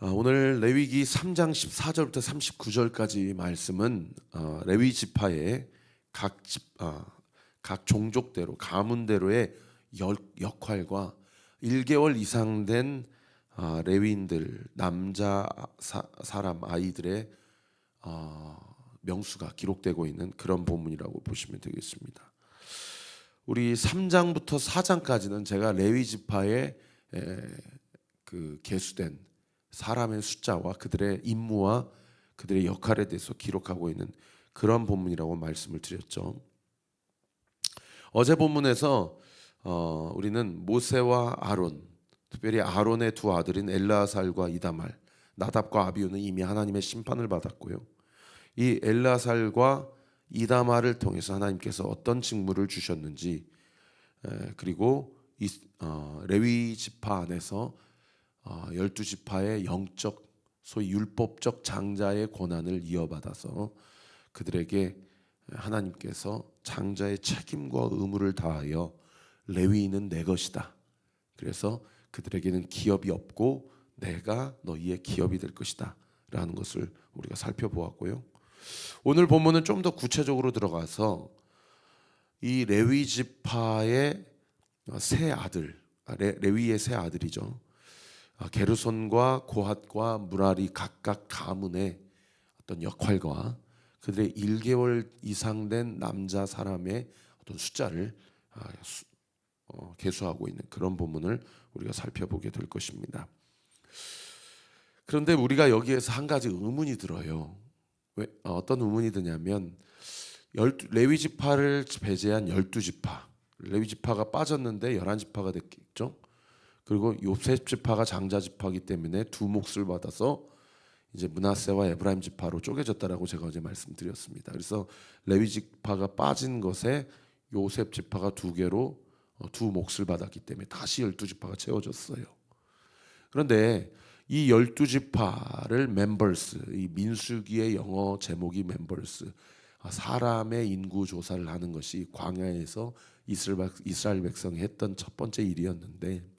아, 오늘 레위기 3장 14절부터 39절까지 말씀은 어, 레위 지파의 각, 집, 아, 각 종족대로 가문대로의 역, 역할과 1개월 이상 된 아, 레위인들 남자 사, 사람 아이들의 어, 명수가 기록되고 있는 그런 본문이라고 보시면 되겠습니다. 우리 3장부터 4장까지는 제가 레위 지파의 에, 그 계수된 사람의 숫자와 그들의 임무와 그들의 역할에 대해서 기록하고 있는 그런 본문이라고 말씀을 드렸죠. 어제 본문에서 어, 우리는 모세와 아론, 특별히 아론의 두 아들인 엘라살과 이다말, 나답과 아비우는 이미 하나님의 심판을 받았고요. 이 엘라살과 이다말을 통해서 하나님께서 어떤 직무를 주셨는지 에, 그리고 이 어, 레위 지파 안에서 어, 열두 지파의 영적 소위 율법적 장자의 권한을 이어받아서 그들에게 하나님께서 장자의 책임과 의무를 다하여 레위인은 내 것이다. 그래서 그들에게는 기업이 없고 내가 너희의 기업이 될 것이다. 라는 것을 우리가 살펴보았고요. 오늘 본문은 좀 더 구체적으로 들어가서 이 레위 지파의 세 아들, 아, 레, 레위의 세 아들이죠. 아, 게르손과 고핫과 무라리 각각 가문의 어떤 역할과 그들의 1개월 이상 된 남자 사람의 어떤 숫자를 아, 수- 어, 계수하고 있는 그런 부분을 우리가 살펴보게 될 것입니다. 그런데 우리가 여기에서 한 가지 의문이 들어요. 왜, 어, 어떤 의문이 드냐면 열두, 레위 지파를 배제한 열두 지파, 레위 지파가 빠졌는데 열한 지파가 됐겠죠. 그리고 요셉 지파가 장자 지파이기 때문에 두 몫을 받아서 이제 문하세와 에브라임 지파로 쪼개졌다라고 제가 어제 말씀드렸습니다. 그래서 레위 지파가 빠진 것에 요셉 지파가 두 개로 어, 두 몫을 받았기 때문에 다시 열두 지파가 채워졌어요. 그런데 이 열두 지파를 멤버스, 이 민수기의 영어 제목이 멤버스, 아, 사람의 인구 조사를 하는 것이 광야에서 이스라엘 백성이 했던 첫 번째 일이었는데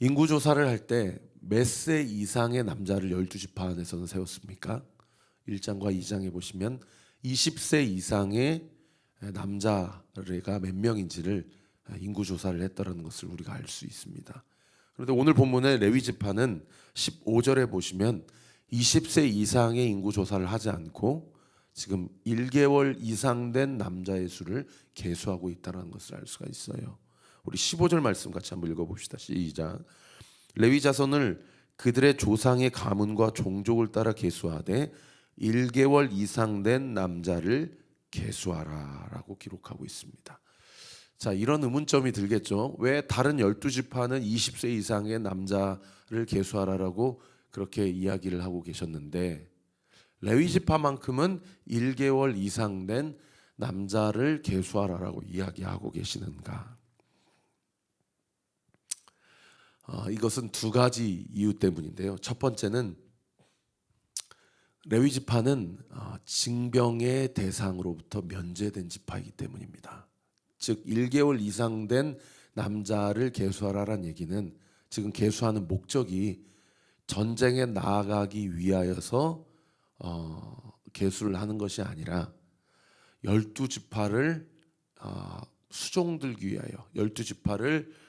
인구 조사를 할 때 몇 세 이상의 남자를 12지파 안에서는 세웠습니까? 1장과 2장에 보시면 20세 이상의 남자가 몇 명인지를 인구 조사를 했다는 것을 우리가 알 수 있습니다. 그런데 오늘 본문의 레위 지파는 15절에 보시면 20세 이상의 인구 조사를 하지 않고 지금 1개월 이상 된 남자의 수를 계수하고 있다는 것을 알 수가 있어요. 우리 15절 말씀 같이 한번 읽어봅시다. 시작. 레위 자손을 그들의 조상의 가문과 종족을 따라 계수하되 1개월 이상 된 남자를 계수하라라고 기록하고 있습니다. 자, 이런 의문점이 들겠죠. 왜 다른 12지파는 20세 이상의 남자를 계수하라라고 그렇게 이야기를 하고 계셨는데 레위 지파만큼은 1개월 이상 된 남자를 계수하라라고 이야기하고 계시는가? 어, 이것은 두 가지 이유 때문인데요. 첫 번째는 레위 지파는 어, 징병의 대상으로부터 면제된 지파이기 때문입니다. 즉 1개월 이상 된 남자를 계수하라란 얘기는 지금 계수하는 목적이 전쟁에 나아가기 위하여서 어, 계수를 하는 것이 아니라 열두 지파를 어, 수종 들기 위하여 열두 지파를 어,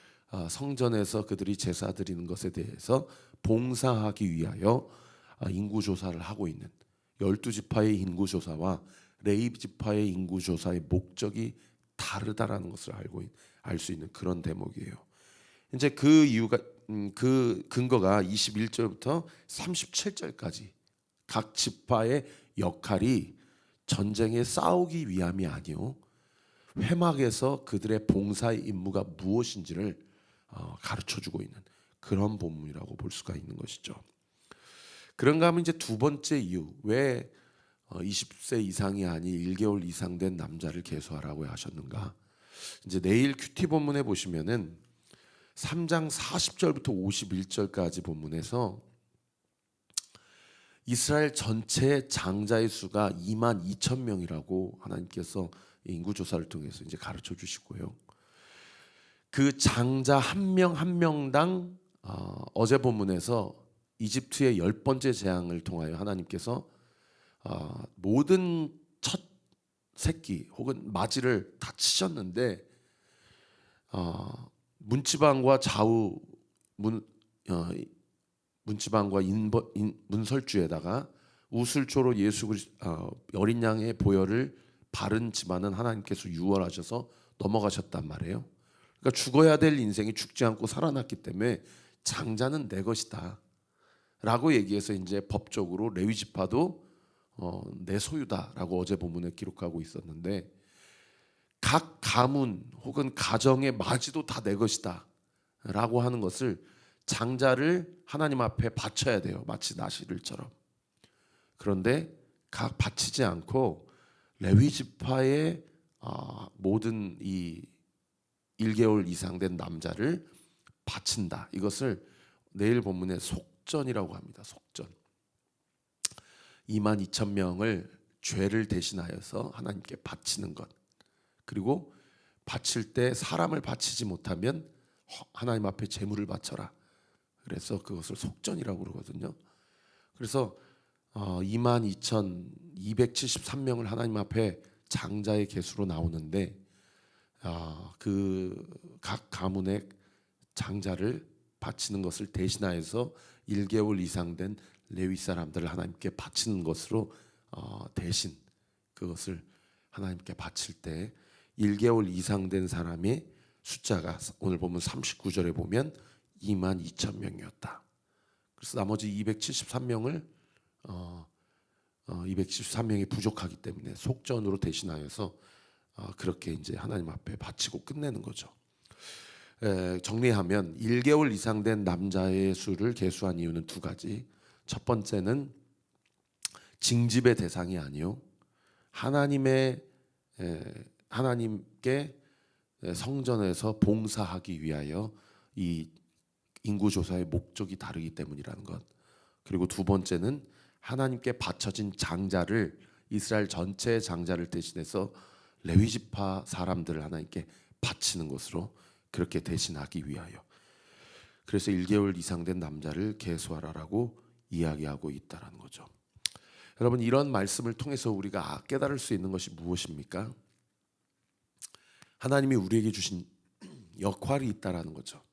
성전에서 그들이 제사 드리는 것에 대해서 봉사하기 위하여 어, 인구 조사를 하고 있는 열두 지파의 인구 조사와 레이 지파의 인구 조사의 목적이 다르다라는 것을 알고 알 수 있는 그런 대목이에요. 이제 그 이유가 음, 그 근거가 21절부터 37절까지 각 지파의 역할이 전쟁에 싸우기 위함이 아니요 회막에서 그들의 봉사의 임무가 무엇인지를 어, 가르쳐 주고 있는 그런 본문이라고 볼 수가 있는 것이죠. 그런가 하면 이제 두 번째 이유 왜 어, 20세 이상이 아닌 1개월 이상 된 남자를 계수하라고 하셨는가? 이제 내일 큐티 본문에 보시면은 3장 40절부터 51절까지 본문에서 이스라엘 전체 장자의 수가 2만 2천 명이라고 하나님께서 인구 조사를 통해서 이제 가르쳐 주시고요. 그 장자 한 명 한 명당 어, 어제 본문에서 이집트의 열 번째 재앙을 통하여 하나님께서 어, 모든 첫 새끼 혹은 마지를 다 치셨는데 어, 문지방과 좌우 문 어, 문지방과 인버, 인, 문설주에다가 우슬초로 예수 그리 어, 어린 양의 보혈을 바른 집안은 하나님께서 유월하셔서 넘어가셨단 말이에요. 그러니까 죽어야 될 인생이 죽지 않고 살아났기 때문에 장자는 내 것이다. 라고 얘기해서 이제 법적으로 레위 지파도 어, 내 소유다라고 어제 본문에 기록하고 있었는데 각 가문 혹은 가정의 마지도 다 내 것이다라고 하는 것을 장자를 하나님 앞에 바쳐야 돼요. 마치 나시를처럼. 그런데 각 바치지 않고 레위 지파의 어, 모든 이 1개월 이상 된 남자를 바친다. 이것을 내일 본문에 속전이라고 합니다. 속전. 2만 2천 명을 죄를 대신하여서 하나님께 바치는 것. 그리고 바칠 때 사람을 바치지 못하면 하나님 앞에 제물을 바쳐라. 그래서 그것을 속전이라고 그러거든요. 그래서 어, 2만 2,273명을 하나님 앞에 장자의 개수로 나오는데 어, 그각 가문의 장자를 바치는 것을 대신하여서 1개월 이상 된 레위 사람들을 하나님께 바치는 것으로 어, 대신 그것을 하나님께 바칠 때 1개월 이상 된 사람의 숫자가 오늘 보면 39절에 보면 2만 2천 명이었다. 그래서 나머지 273명을 어, 어, 273명이 부족하기 때문에 속전으로 대신하여서 어, 그렇게 이제 하나님 앞에 바치고 끝내는 거죠. 에, 정리하면 1개월 이상 된 남자의 수를 계수한 이유는 두 가지. 첫 번째는 징집의 대상이 아니요 하나님의 에, 하나님께 성전에서 봉사하기 위하여 이 인구 조사의 목적이 다르기 때문이라는 것. 그리고 두 번째는 하나님께 바쳐진 장자를 이스라엘 전체의 장자를 대신해서 레위 지파 사람들을 하나님께 바치는 것으로 그렇게 대신하기 위하여. 그래서 1개월 이상 된 남자를 계수하라라고 이야기하고 있다라는 거죠. 여러분 이런 말씀을 통해서 우리가 깨달을 수 있는 것이 무엇입니까? 하나님이 우리에게 주신 역할이 있다라는 거죠.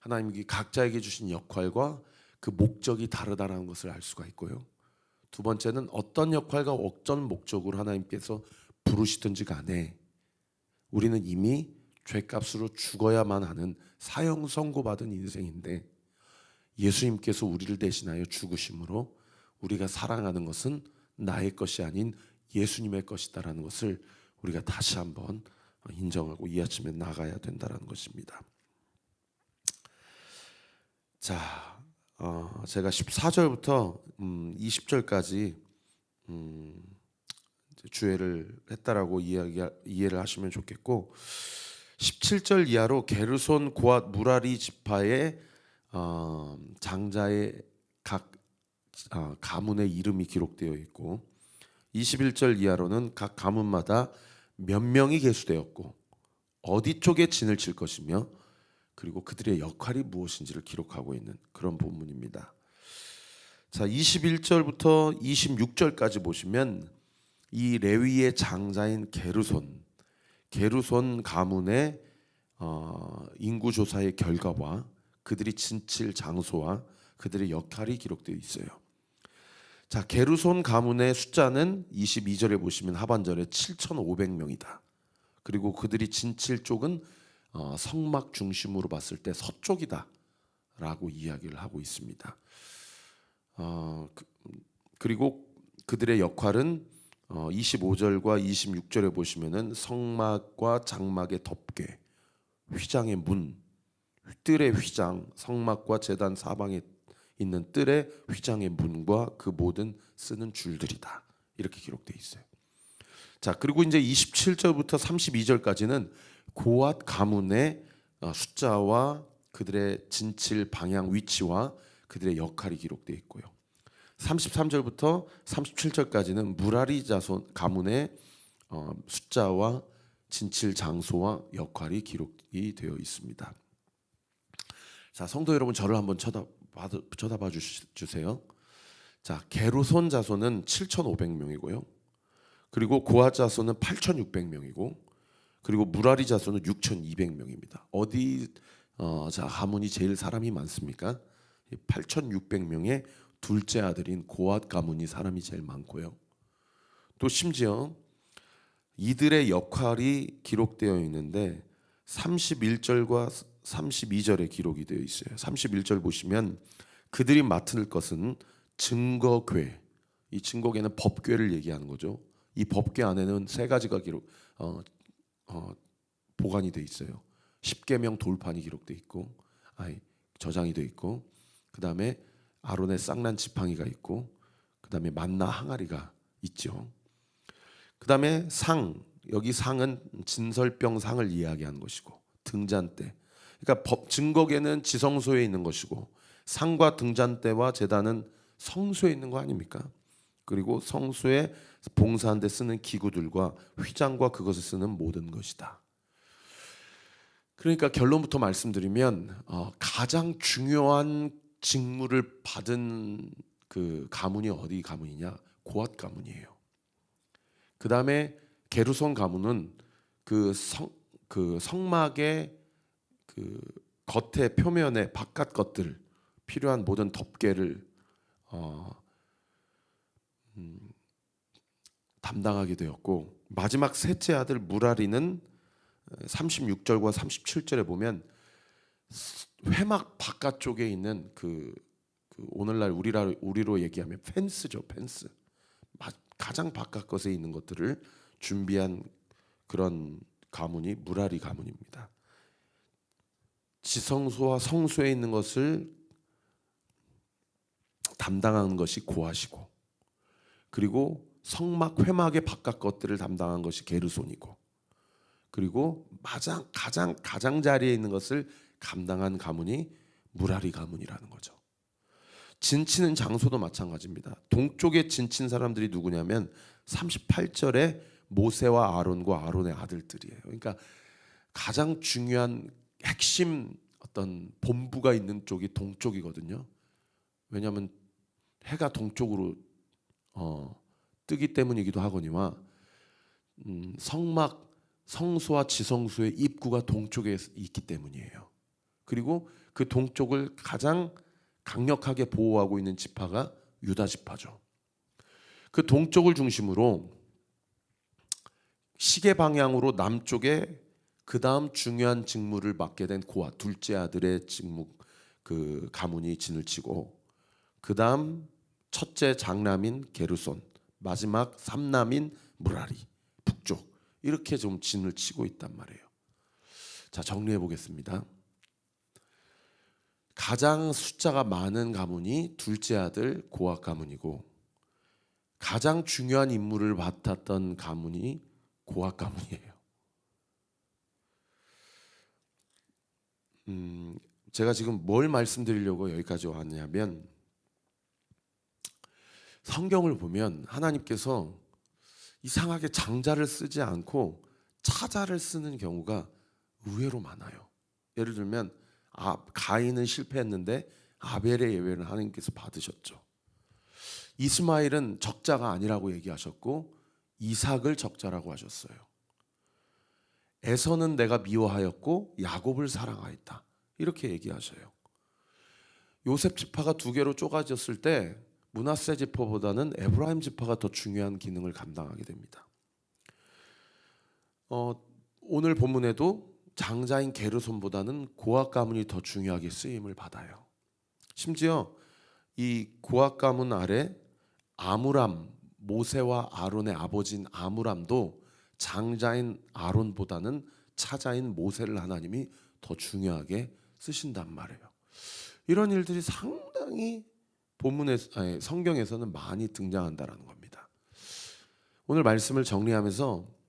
하나님이 각자에게 주신 역할과 그 목적이 다르다라는 것을 알 수가 있고요. 두 번째는 어떤 역할과 어떤 목적으로 하나님께서 부르시든지 간에 우리는 이미 죄값으로 죽어야만 하는 사형 선고받은 인생인데 예수님께서 우리를 대신하여 죽으심으로 우리가 사랑하는 것은 나의 것이 아닌 예수님의 것이다라는 것을 우리가 다시 한번 인정하고 이 아침에 나가야 된다라는 것입니다. 자, 어, 제가 14절부터 음, 20절까지 음, 주애를 했다라고 이야기 이해를 하시면 좋겠고 17절 이하로 게르손 고앗 무라리 지파의 어, 장자의 각 어, 가문의 이름이 기록되어 있고 21절 이하로는 각 가문마다 몇 명이 계수되었고 어디 쪽에 진을 칠 것이며 그리고 그들의 역할이 무엇인지를 기록하고 있는 그런 본문입니다. 자, 21절부터 26절까지 보시면 이 레위의 장자인 게르손, 게르손 가문의 어, 인구 조사의 결과와 그들이 진칠 장소와 그들의 역할이 기록되어 있어요. 자, 게르손 가문의 숫자는 22절에 보시면 하반절에 7,500명이다. 그리고 그들이 진칠 쪽은 어, 성막 중심으로 봤을 때 서쪽이다라고 이야기를 하고 있습니다. 어, 그, 리고 그들의 역할은 어, 25절과 26절에 보시면은 성막과 장막의 덮개, 휘장의 문, 뜰의 휘장, 성막과 제단 사방에 있는 뜰의 휘장의 문과 그 모든 쓰는 줄들이다. 이렇게 기록되어 있어요. 자, 그리고 이제 27절부터 32절까지는 고앗 가문의 어, 숫자와 그들의 진칠 방향 위치와 그들의 역할이 기록되어 있고요. 33절부터 37절까지는 무라리 자손 가문의 어, 숫자와 진칠 장소와 역할이 기록이 되어 있습니다. 자, 성도 여러분 저를 한번 쳐다 쳐다봐 주시- 주세요. 자, 게르손 자손은 7,500명이고요. 그리고 고아 자손은 8,600명이고 그리고 무라리 자손은 6,200명입니다. 어디 어, 자 가문이 제일 사람이 많습니까? 8,600명의 둘째 아들인 고앗 가문이 사람이 제일 많고요. 또 심지어 이들의 역할이 기록되어 있는데 31절과 32절에 기록이 되어 있어요. 31절 보시면 그들이 맡을 것은 증거궤. 이 증거궤는 법궤를 얘기하는 거죠. 이 법궤 안에는 세 가지가 기록 어, 어, 보관이 돼 있어요. 십계명 돌판이 기록돼 있고, 아니 저장이 돼 있고, 그 다음에 아론의 쌍난 지팡이가 있고, 그 다음에 만나 항아리가 있죠. 그 다음에 상 여기 상은 진설병 상을 이야기하는 것이고 등잔대. 그러니까 법 증거계는 지성소에 있는 것이고 상과 등잔대와 제단은 성소에 있는 거 아닙니까? 그리고 성소에 봉사하는 데 쓰는 기구들과 휘장과 그것을 쓰는 모든 것이다. 그러니까 결론부터 말씀드리면 어, 가장 중요한 직무를 받은 그 가문이 어디 가문이냐? 고앗 가문이에요. 그 다음에 게르손 가문은 그 성 그 성막의 그 겉에 표면에 바깥 것들 필요한 모든 덮개를 어, 음, 담당하게 되었고 마지막 셋째 아들 무라리는 36절과 37절에 보면 회막 바깥쪽에 있는 그, 그 오늘날 우리라 우리로 얘기하면 펜스죠 펜스 마- 가장 바깥 것에 있는 것들을 준비한 그런 가문이 무라리 가문입니다. 지성소와 성소에 있는 것을 담당하는 것이 고아시고 그리고 성막 회막의 바깥 것들을 담당한 것이 게르손이고 그리고 가장 가장 가장 자리에 있는 것을 감당한 가문이 무라리 가문이라는 거죠. 진치는 장소도 마찬가지입니다. 동쪽에 진친 사람들이 누구냐면 38절에 모세와 아론과 아론의 아들들이에요. 그러니까 가장 중요한 핵심 어떤 본부가 있는 쪽이 동쪽이거든요. 왜냐하면 해가 동쪽으로 어, 뜨기 때문이기도 하거니와 음, 성막 성소와 지성소의 입구가 동쪽에 있기 때문이에요. 그리고 그 동쪽을 가장 강력하게 보호하고 있는 지파가 유다 지파죠. 그 동쪽을 중심으로 시계 방향으로 남쪽에 그 다음 중요한 직무를 맡게 된 고아 둘째 아들의 직무 그 가문이 진을 치고 그 다음 첫째 장남인 게르손 마지막 삼남인 무라리 북쪽 이렇게 좀 진을 치고 있단 말이에요. 자 정리해 보겠습니다. 가장 숫자가 많은 가문이 둘째 아들 고아 가문이고 가장 중요한 임무를 맡았던 가문이 고아 가문이에요. 음, 제가 지금 뭘 말씀드리려고 여기까지 왔냐면 성경을 보면 하나님께서 이상하게 장자를 쓰지 않고 차자를 쓰는 경우가 의외로 많아요. 예를 들면 아, 가인은 실패했는데 아벨의 예외를 하나님께서 받으셨죠. 이스마엘은 적자가 아니라고 얘기하셨고 이삭을 적자라고 하셨어요. 에서는 내가 미워하였고 야곱을 사랑하였다. 이렇게 얘기하셔요. 요셉 지파가 두 개로 쪼가졌을 때 문하세 지파보다는 에브라임 지파가 더 중요한 기능을 감당하게 됩니다. 어, 오늘 본문에도 장자인 게르손보다는 고앗 가문이 더 중요하게 쓰임을 받아요. 심지어 이 고앗 가문 아래 아므람 모세와 아론의 아버지인 아므람도 장자인 아론보다는 차자인 모세를 하나님이 더 중요하게 쓰신단 말이에요. 이런 일들이 상당히 본문에 성경에서는 많이 등장한다라는 겁니다. 오늘 말씀을 정리하면서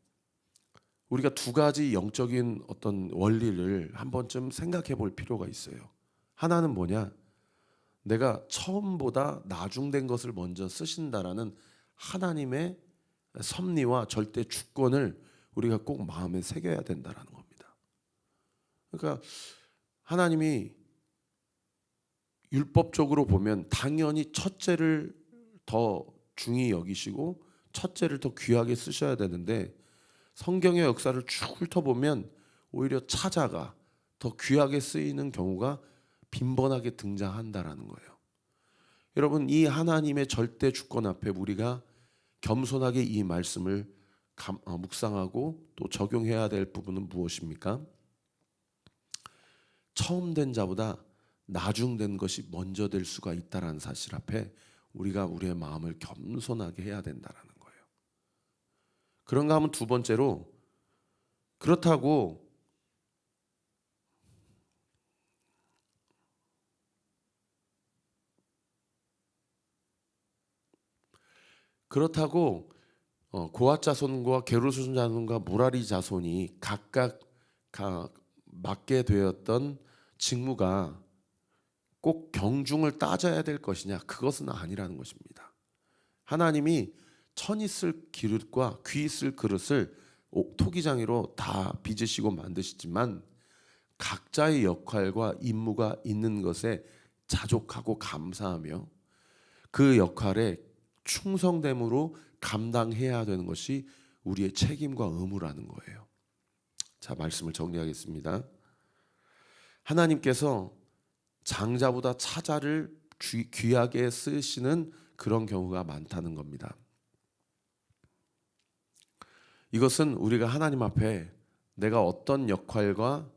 우리가 두 가지 영적인 어떤 원리를 한 번쯤 생각해 볼 필요가 있어요. 하나는 뭐냐? 내가 처음보다 나중된 것을 먼저 쓰신다라는 하나님의 섭리와 절대 주권을 우리가 꼭 마음에 새겨야 된다라는 겁니다. 그러니까 하나님이 율법적으로 보면 당연히 첫째를 더 중히 여기시고 첫째를 더 귀하게 쓰셔야 되는데 성경의 역사를 쭉 훑어보면 오히려 차자가 더 귀하게 쓰이는 경우가 빈번하게 등장한다라는 거예요. 여러분 이 하나님의 절대 주권 앞에 우리가 겸손하게 이 말씀을 감, 어, 묵상하고 또 적용해야 될 부분은 무엇입니까? 처음 된 자보다 나중된 것이 먼저 될 수가 있다라는 사실 앞에 우리가 우리의 마음을 겸손하게 해야 된다라는. 그런가 하면 두 번째로 그렇다고 그렇다고 어, 고앗 자손과 게르손 자손과 무라리 자손이 각각 가, 맡게 되었던 직무가 꼭 경중을 따져야 될 것이냐 그것은 아니라는 것입니다. 하나님이 천 있을 기릇과 귀 있을 그릇을 오- 토기장이로 다 빚으시고 만드시지만 각자의 역할과 임무가 있는 것에 자족하고 감사하며 그 역할에 충성됨으로 감당해야 되는 것이 우리의 책임과 의무라는 거예요. 자, 말씀을 정리하겠습니다. 하나님께서 장자보다 차자를 귀- 귀하게 쓰시는 그런 경우가 많다는 겁니다. 이것은 우리가 하나님 앞에 내가 어떤 역할과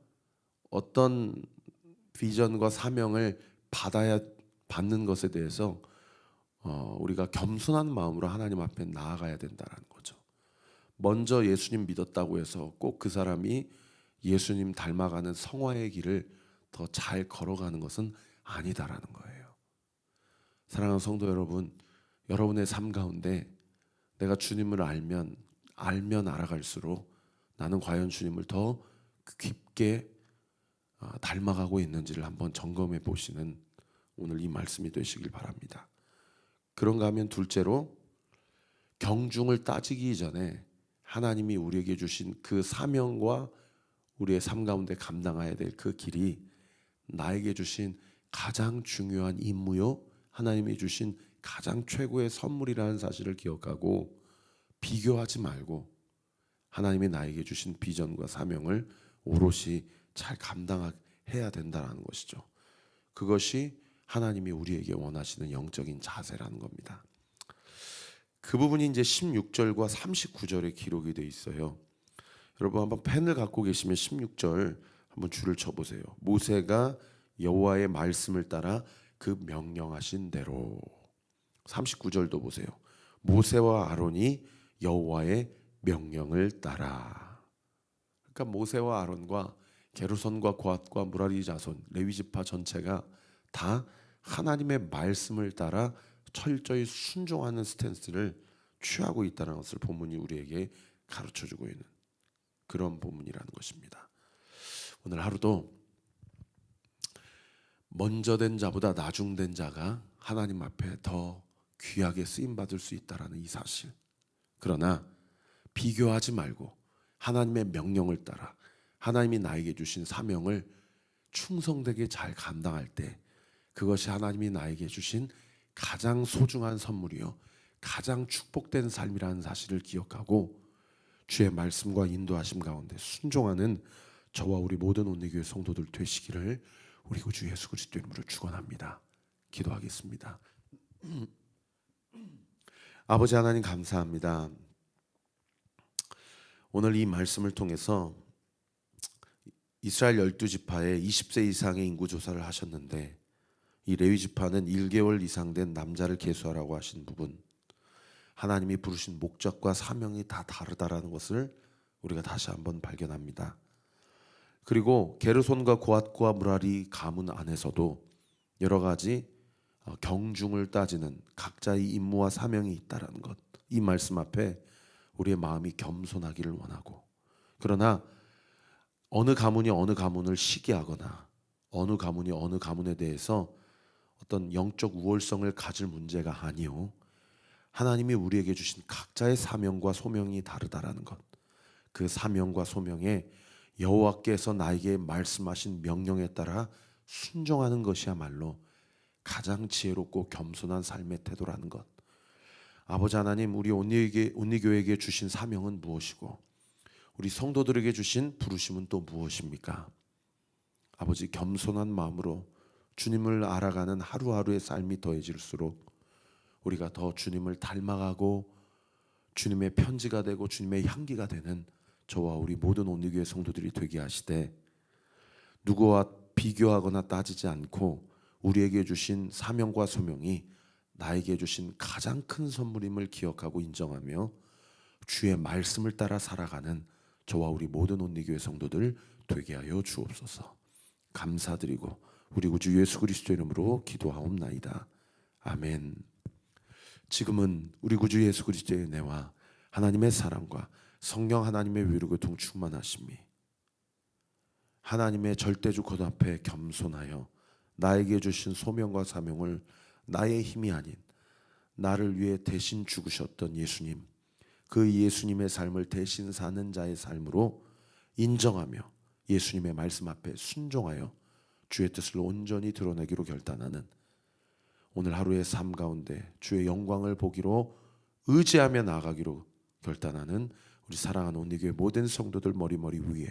어떤 비전과 사명을 받아야 받는 것에 대해서 어, 우리가 겸손한 마음으로 하나님 앞에 나아가야 된다는 거죠. 먼저 예수님 믿었다고 해서 꼭 그 사람이 예수님 닮아가는 성화의 길을 더 잘 걸어가는 것은 아니다라는 거예요. 사랑하는 성도 여러분, 여러분의 삶 가운데 내가 주님을 알면 알면 알아갈수록 나는 과연 주님을 더 깊게 아, 닮아가고 있는지를 한번 점검해 보시는 오늘 이 말씀이 되시길 바랍니다. 그런가 하면 둘째로 경중을 따지기 전에 하나님이 우리에게 주신 그 사명과 우리의 삶 가운데 감당해야 될 그 길이 나에게 주신 가장 중요한 임무요 하나님이 주신 가장 최고의 선물이라는 사실을 기억하고 비교하지 말고 하나님이 나에게 주신 비전과 사명을 오롯이 잘 감당해야 된다는 것이죠. 그것이 하나님이 우리에게 원하시는 영적인 자세라는 겁니다. 그 부분이 이제 16절과 39절에 기록이 돼 있어요. 여러분 한번 펜을 갖고 계시면 16절 한번 줄을 쳐 보세요. 모세가 여호와의 말씀을 따라 그 명령하신 대로 39절도 보세요. 모세와 아론이 여호와의 명령을 따라 그러니까 모세와 아론과 게르손과 고앗과 무라리 자손 레위 지파 전체가 다 하나님의 말씀을 따라 철저히 순종하는 스탠스를 취하고 있다는 것을 본문이 우리에게 가르쳐 주고 있는 그런 본문이라는 것입니다. 오늘 하루도 먼저 된 자보다 나중 된 자가 하나님 앞에 더 귀하게 쓰임 받을 수 있다라는 이 사실. 그러나 비교하지 말고 하나님의 명령을 따라 하나님이 나에게 주신 사명을 충성되게 잘 감당할 때 그것이 하나님이 나에게 주신 가장 소중한 선물이요 가장 축복된 삶이라는 사실을 기억하고 주의 말씀과 인도하심 가운데 순종하는 저와 우리 모든 온리교회 성도들 되시기를 우리 구주 예수 그리스도 이름으로 축원합니다. 기도하겠습니다. 아버지 하나님 감사합니다. 오늘 이 말씀을 통해서 이스라엘 열두 지파의 20세 이상의 인구 조사를 하셨는데 이 레위 지파는 1개월 이상 된 남자를 계수하라고 하신 부분 하나님이 부르신 목적과 사명이 다 다르다라는 것을 우리가 다시 한번 발견합니다. 그리고 게르손과 고앗과 무라리 가문 안에서도 여러 가지 어, 경중을 따지는 각자의 임무와 사명이 있다라는 것. 이 말씀 앞에 우리의 마음이 겸손하기를 원하고 그러나 어느 가문이 어느 가문을 시기하거나 어느 가문이 어느 가문에 대해서 어떤 영적 우월성을 가질 문제가 아니요. 하나님이 우리에게 주신 각자의 사명과 소명이 다르다라는 것. 그 사명과 소명에 여호와께서 나에게 말씀하신 명령에 따라 순종하는 것이야말로 가장 지혜롭고 겸손한 삶의 태도라는 것. 아버지 하나님, 우리 온리에게 온리교회에게 주신 사명은 무엇이고 우리 성도들에게 주신 부르심은 또 무엇입니까? 아버지 겸손한 마음으로 주님을 알아가는 하루하루의 삶이 더해질수록 우리가 더 주님을 닮아가고 주님의 편지가 되고 주님의 향기가 되는 저와 우리 모든 온리교회 성도들이 되게 하시되 누구와 비교하거나 따지지 않고 우리에게 주신 사명과 소명이 나에게 주신 가장 큰 선물임을 기억하고 인정하며 주의 말씀을 따라 살아가는 저와 우리 모든 온리교회 성도들 되게 하여 주옵소서. 감사드리고 우리 구주 예수 그리스도 이름으로 기도하옵나이다. 아멘. 지금은 우리 구주 예수 그리스도의 은혜와 하나님의 사랑과 성령 하나님의 위로 교통 충만하심이 하나님의 절대주 곧 앞에 겸손하여 나에게 주신 소명과 사명을 나의 힘이 아닌 나를 위해 대신 죽으셨던 예수님 그 예수님의 삶을 대신 사는 자의 삶으로 인정하며 예수님의 말씀 앞에 순종하여 주의 뜻을 온전히 드러내기로 결단하는 오늘 하루의 삶 가운데 주의 영광을 보기로 의지하며 나아가기로 결단하는 우리 사랑하는 온리교회 모든 성도들 머리머리 위에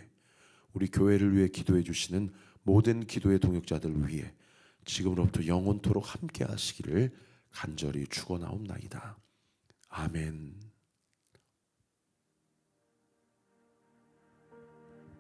우리 교회를 위해 기도해 주시는 모든 기도의 동역자들 위해 지금으로부터 영원토록 함께 하시기를 간절히 축원하옵나이다. 아멘.